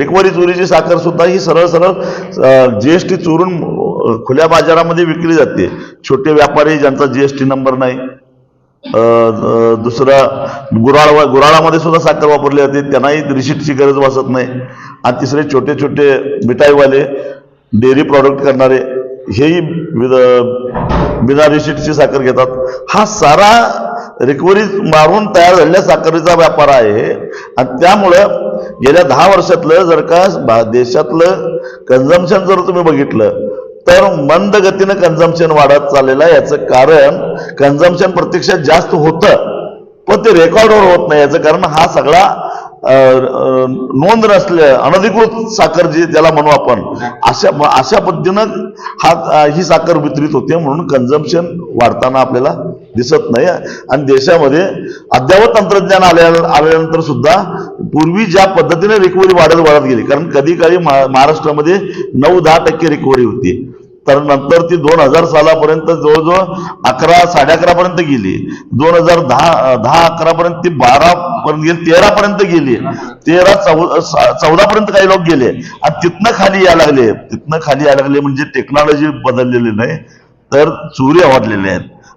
Recovery चोरीची साखर सुद्धा ही सरळ सरळ जीएसटी चोरून खुल्या बाजारामध्ये विकली जाते. छोटे व्यापारी ज्यांचा जीएसटी नंबर नाही. दुसरा गुराळ गुराळामध्ये सुद्धा साखर वापरली जाते. त्यांनाही रिसिप्टची गरज भासत नाही. आणि तिसरे छोटे छोटे मिठाईवाले डेअरी प्रॉडक्ट करणारे हेही विद- बिना रिसिप्टची साखर घेतात. हा सारा रिकव्हरी मारून तयार झालेल्या साखरेचा व्यापार आहे. आणि त्यामुळं गेल्या दहा वर्षातलं जर का भा- देशातलं कन्झम्पशन जर तुम्ही बघितलं तर मंद गतीनं कन्झम्पशन वाढत चाललेलं आहे. याचं कारण कन्झम्पशन प्रत्यक्षात जास्त होतं पण ते रेकॉर्डवर होत नाही. याचं कारण हा सगळा नोंद नसल्या अनधिकृत साखर जी ज्याला म्हणू आपण अशा अशा पद्धतीनं हा ही साखर वितरित होते म्हणून कन्झम्पशन वाढताना आपल्याला दिसत नाही. आणि देशामध्ये अद्ययावत तंत्रज्ञान आल्या आल्यानंतर सुद्धा पूर्वी ज्या पद्धतीने रिकव्हरी वाढत वाढत गेली कारण कधी काळी महा- महाराष्ट्रामध्ये नऊ दहा टक्के रिकव्हरी होती. तर नंतर ती दोन हजार सालापर्यंत जवळजवळ अकरा साडे अकरा पर्यंत गेली. दोन हजार दहा दहा अकरा पर्यंत ती बारा पर्यंत गेली तेरा पर्यंत गेली. तेरा चौदा पर्यंत काही लोक गेले. आणि तिथनं खाली यायला लागले. तिथनं खाली यायला लागले म्हणजे टेक्नॉलॉजी बदललेली नाही तर चोरी वाढलेल्या आहेत.